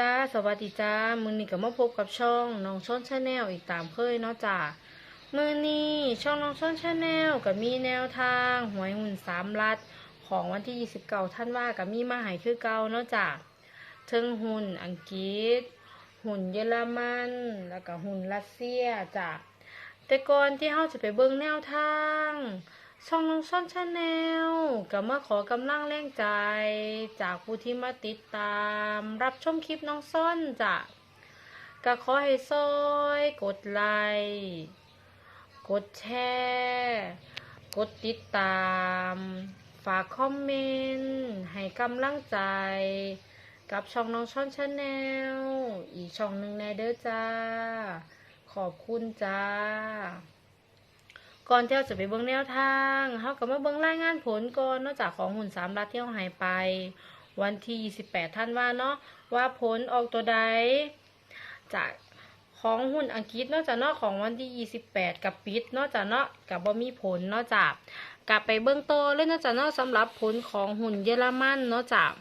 จ้า สวัสดีจ้า มือนี้ก็มาพบกับช่องน้องชอนชาแนลอีกตามเคยเนาะจ้ามือนี้ช่องน้องชอนชาแนลก็มีแนวทางหวยหุ่นสามลัด ของวันที่ 29 ท่านว่ากับมีมาหายคือเก่าเนาะจ้าเทิงหุ่นอังกฤษ หุ่นเยอรมัน แล้วก็หุ่นรัสเซียจ้าแต่ก่อนที่เราจะไปเบิ่งแนวทาง ช่องน้องซ่อนชาแนลก็มาขอกำลังแรงใจ จากผู้ที่มาติดตาม รับชมคลิปน้องซ่อนจ้ะก็ขอให้ซอย กดไลค์กดแชร์กดติดตาม ฝากคอมเมนต์ให้กำลังใจ กับช่องน้องช่อนชาแนลอีกช่องหนึ่งในเด้อจ้า ขอบคุณจ้า ก่อนเที่เราจะไปเบิ่งแนวทางเขาก็มาเบิ่งรายงานผลก่อนนอกจากของหุ่นสามรัฐที่เราหายไป วันที่ 28 ท่านว่าเนาะว่าผลออกตัวใด จากของหุ่นอังกฤษนอกจากเนาะของวันที่ 28 กับปิดนอกจากเนาะกับบ่มีผลนอกจากกลับไปเบิ่งโตวเลยนอกจากเนาะสำหรับผลของหุ่นเยอรมันนาะจาก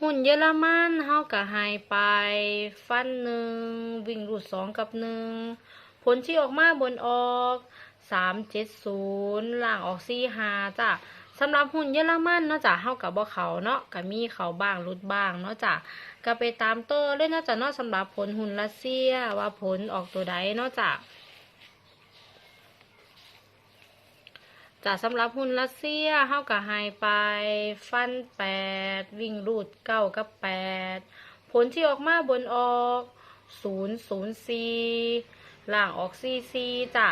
หุ่นเยอรมันเฮาก็หายไป ฟันหนึ่งวิ่งรูดสองกับหนึ่ง ลที่ออกมาบนออกสามเจ็ดศูนย์ล่างออกสี่หาจ้ะสำหรับหุ่นเยอรมันเนาะจ้ะเฮากับบ่เขาเนาะก็มีเขาบ้างรุดบ้างเนาะจ้ะก็ไปตามโต้เลยเนาะจ้ะเนาะสำหรับผลหุ่นรัสเซียว่าผลออกตัวใดเนาะจ้ะจ้ะสำหรับหุ่นรัสเซียเฮาก็หายไปฟันแปดวิ่งรูดเก้ากับแปดผลที่ออกมาบนออกศูนย์ศูนย์สี่ ล่างออกซีซีจ้ะ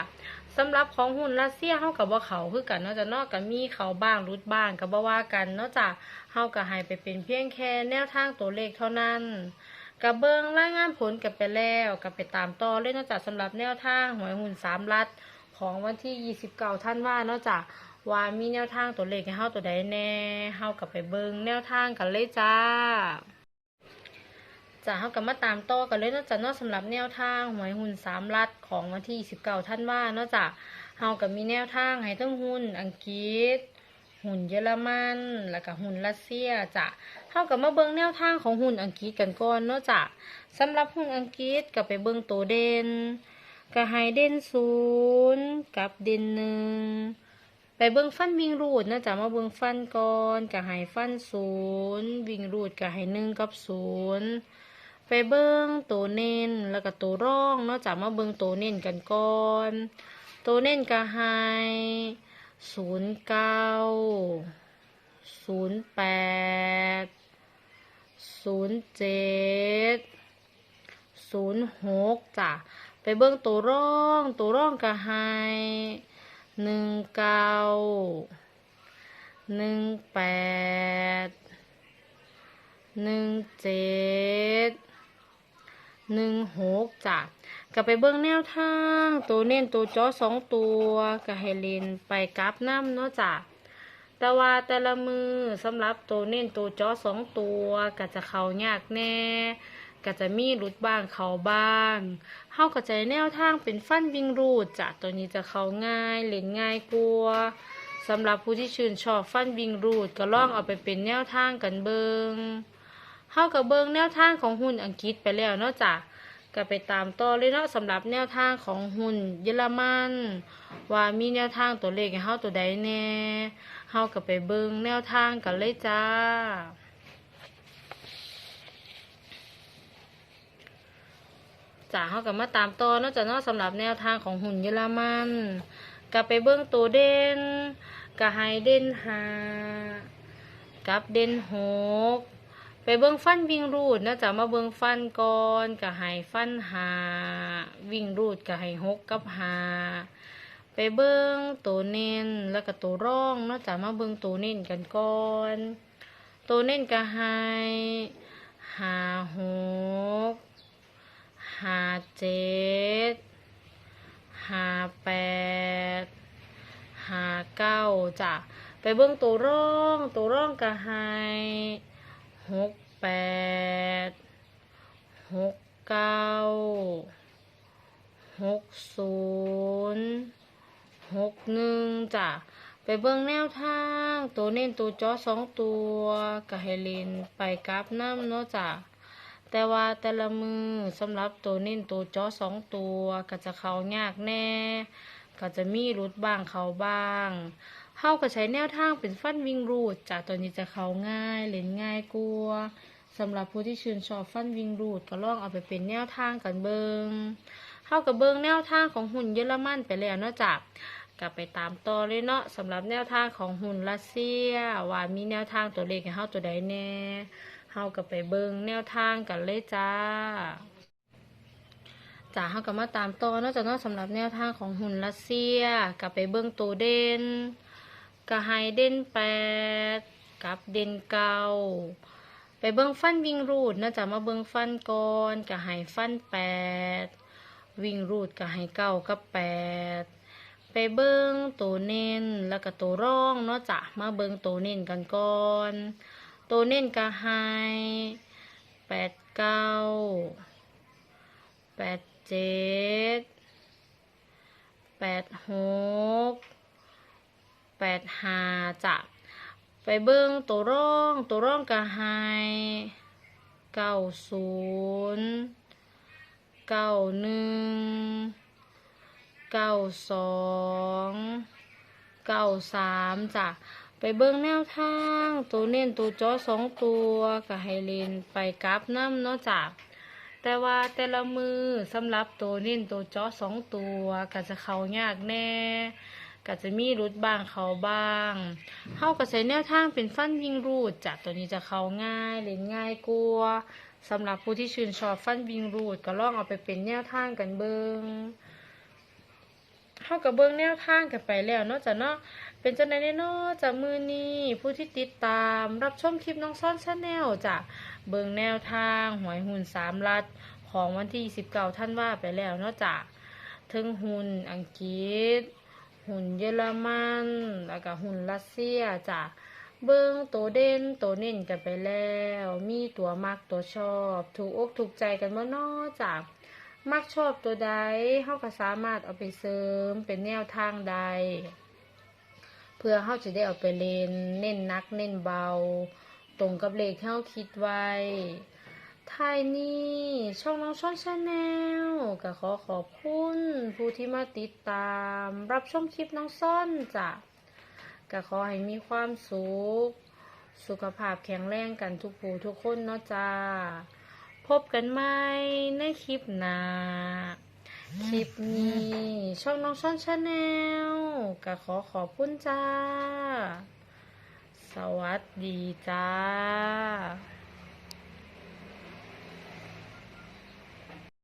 สำหรับของหุ่นรัสเซียเฮากับว่าเขาคือกันนาะจะนอกกับมีเขาบ้างรุดบ้างกับบ่ว่ากันนาะจ้ะเฮากับให้ไปเป็นเพียงแค่แนวทางตัวเลขเท่านั้นกับเบิงรายงานผลกันไปแล้วกับไปตามต่อเลยเนาะจ้ะสำหรับแนวทางหวยหุ่นสามลัดของวันที่ 29 ท่านว่านาะจ้ะว่ามีแนวทางตัวเลขให้เฮาตัวใดแน่เฮากับไปเบิงแนวทางกันเลยจ้า จะเฮากับมาตามต่อกันเลยเนาะจ้ะเนาะสำหรับแนวทางหวยหุ้นสามลัดของวันที่29ท่านว่าเนาะจ้ะเฮากับมีแนวทางให้ทั้งหุ้นอังกฤษ หุ้นเยอรมัน แล้วก็หุ้นรัสเซียจ้ะเฮากับมาเบิ่งแนวทางของหุ้นอังกฤษกันก่อนเนาะจ้ะสำหรับหุ้นอังกฤษก็ไปเบิ่งตัวเด่นก็ให้เด่นศูนย์กับเด่นหนึ่งไปเบิ่งฟันวิ่งรูดเนาะจ้ะมาเบิ่งฟันก่อนก็ให้ฟันศูนย์วิ่งรูดก็ให้หนึ่งกับศูนย์ ไปเบิ้งตัวเน้นแล้วก็ตัวร่องเนาะจากมาเบิ้งตัวเน้นกันก่อน ตัวเน้นก็ให้ศูนย์เก้าศูนย์แปดศูนย์เจ็ดศูนย์หกจ้ะไปเบิ้งตัวร่อง ตัวร่องก็ให้หนึ่งเก้าหนึ่งแปดหนึ่งเจ็ด หนึ่งหกจ้ะก็ไปเบิ่งแนวทาง ตัวเน้นตัวจอสองตัวก็ให้เล่นไปกราฟน้ำเนาะจ้ะแต่ว่าแต่ละมือสำหรับตัวเน้นตัวจอสองตัวก็จะเข้ายากแน่ก็จะมีรุดบ้างเขาบ้างเฮาก็จะแนวทางเป็นฟันวิ่งรูดจ้ะตัวนี้จะเข้าง่ายเล่นง่ายกลัวสำหรับผู้ที่ชื่นชอบฟันวิ่งรูดก็ลองเอาไปเป็นแนวทางกันเบิง เฮากับเบิงแนวทางของหุ้นอังกฤษไปแล้วเนาะจ้ะก็ไปตามต่อเลยเนาะสำหรับแนวทางของหุ้นเยอรมันว่ามีแนวทางตัวเลขให้เฮาตัวใดแน่เฮาก็ไปเบิงแนวทางกันเลยจ้า จ้ะเฮาก็มาตามต่อเนาะจ้ะเนาะสำหรับแนวทางของหุ้นเยอรมันก็ไปเบิ่งตัวเด่นก็ให้เด่นหากับเด่นหก ไปเบิ่งฟันวิ่งรูดนะจ้ะมาเบิ่งฟันก่อนก็ให้ฟันหาวิ่งรูดก็ให้หกกับหาไปเบิ่งตัวเน้นแล้วก็ตัวร่องนะจ้ะมาเบิ่งตัวเน้นกันก่อนตัวเน้นก็ให้หาหกหาเจ็ดหาแปดหาเก้าจ้ะไปเบิ่งตัวร่องตัวร่องก็ให้ หกแปดหกเก้าหกศูนย์หกหนึ่งจ้ะไปเบิ่งแนวทาง ตัวเน้นตัวจอสองตัวก็ให้เล่นไปกราฟน้ำเนาะจ้ะแต่ว่าแต่ละมือสำหรับตัวเน้นตัวจอสองตัวก็จะเขายากแน่ ก็จะมีรุดบ้างเขาบ้าง เฮาก็ใช้แนวทางเป็นฟันวิ่งรูดจ้ะตัวนี้จะเข้าง่ายเล่นง่ายกลัวสำหรับผู้ที่ชื่นชอบฟันวิ่งรูดก็ลองเอาไปเป็นแนวทางกันเบิงเฮากับเบิงแนวทางของหุ่นเยอรมันไปแล้วเนาะจ้ะกลับไปตามต่อเลยเนาะสำหรับแนวทางของหุ่นรัสเซีย ว่ามีแนวทางตัวเลขให้เฮาตัวใดแน่เฮาก็ไปเบิงแนวทางกันเลยจ้าจ้าเฮาก็มาตามต่อเนาะจ้ะเนาะสำหรับแนวทางของหุ่นรัสเซียกลับไปเบิงตัวเด่น ก็ให้เด่นแปดกับเด่นเก้าไปเบิ่งฟันวิ่งรูดเนาะจ้ะมาเบิ่งฟันก่อนก็ให้ฟันแปดวิ่งรูดก็ให้เก้ากับแปดไปเบิ้งตัวเน้นแล้วก็ตัวร่องเนาะจ้ะมาเบิ้งตัวเน้นกันก่อน ตัวเน้นก็ให้แปดเก้าแปดเจ็ดแปดหก แปดหาจะไปเบิ้งตัวร่องตัวร่องก็ให้เก้าศูนย์เก้าหนึ่งเก้าสองเก้าสามจ้ะไปเบิ่งแนวทาง ตัวเน้นตัวจอสองตัวก็ให้เลนไปกราฟน้ำเนาะจ้ะแต่ว่าแต่ละมือสำหรับตัวเน้นตัวจอสองตัวก็จะเข้ายากแน่ ก็จะมีรุดบ้างเขาบ้างเฮาก็ใช้แนวทางเป็นฟันวิ่งรูดจ้ะตัวนี้จะเข้าง่ายเล่นง่ายกลัวสำหรับผู้ที่ชื่นชอบฟันวิ่งรูดก็ลองเอาไปเป็นแนวทางกันเบิงเข้ากับเบื้องแนวทางกันไปแล้วนาะจ้ะเนาะเป็นจังไดแน่เนาะจากมือนี้ผู้ที่ติดตามรับชมคลิปน้องซ่อนชาแนลจ้ะเบื้องแนวทางหวยหุ่นสามลัดของวันที่19ท่านว่าไปแล้วเนาะจ้ะถึงหุ่นอังกฤษ หุ่นเยอรมันแล้วก็หุ่นรัสเซียจ้ะเบิ้งตัวเด่นตัวเน้นกันไปแล้ว มีตัวมักตัวชอบ ถูกอกถูกใจกันบ่เนาะจ้ะมักชอบตัวใดเฮาก็สามารถเอาไปเสริมเป็นแนวทางใด เพื่อเฮาจะได้เอาไปเล่นเน้นนักเน้นเบา ตรงกับเลขที่เฮาคิดไว้ ทายนี้ช่องน้องช่องชาแนลก็ขอขอบคุณผู้ที่มาติดตาม รับชมคลิปน้องซ่อนจ้ะก็ขอให้มีความสุข สุขภาพแข็งแรงกันทุกผู้ทุกคนเนาะจ้าพบกันใหม่ในคลิปหน้าคลิปนี้ช่องน้องช่องชาแนลก็ขอขอบคุณจ้า สวัสดีจ้า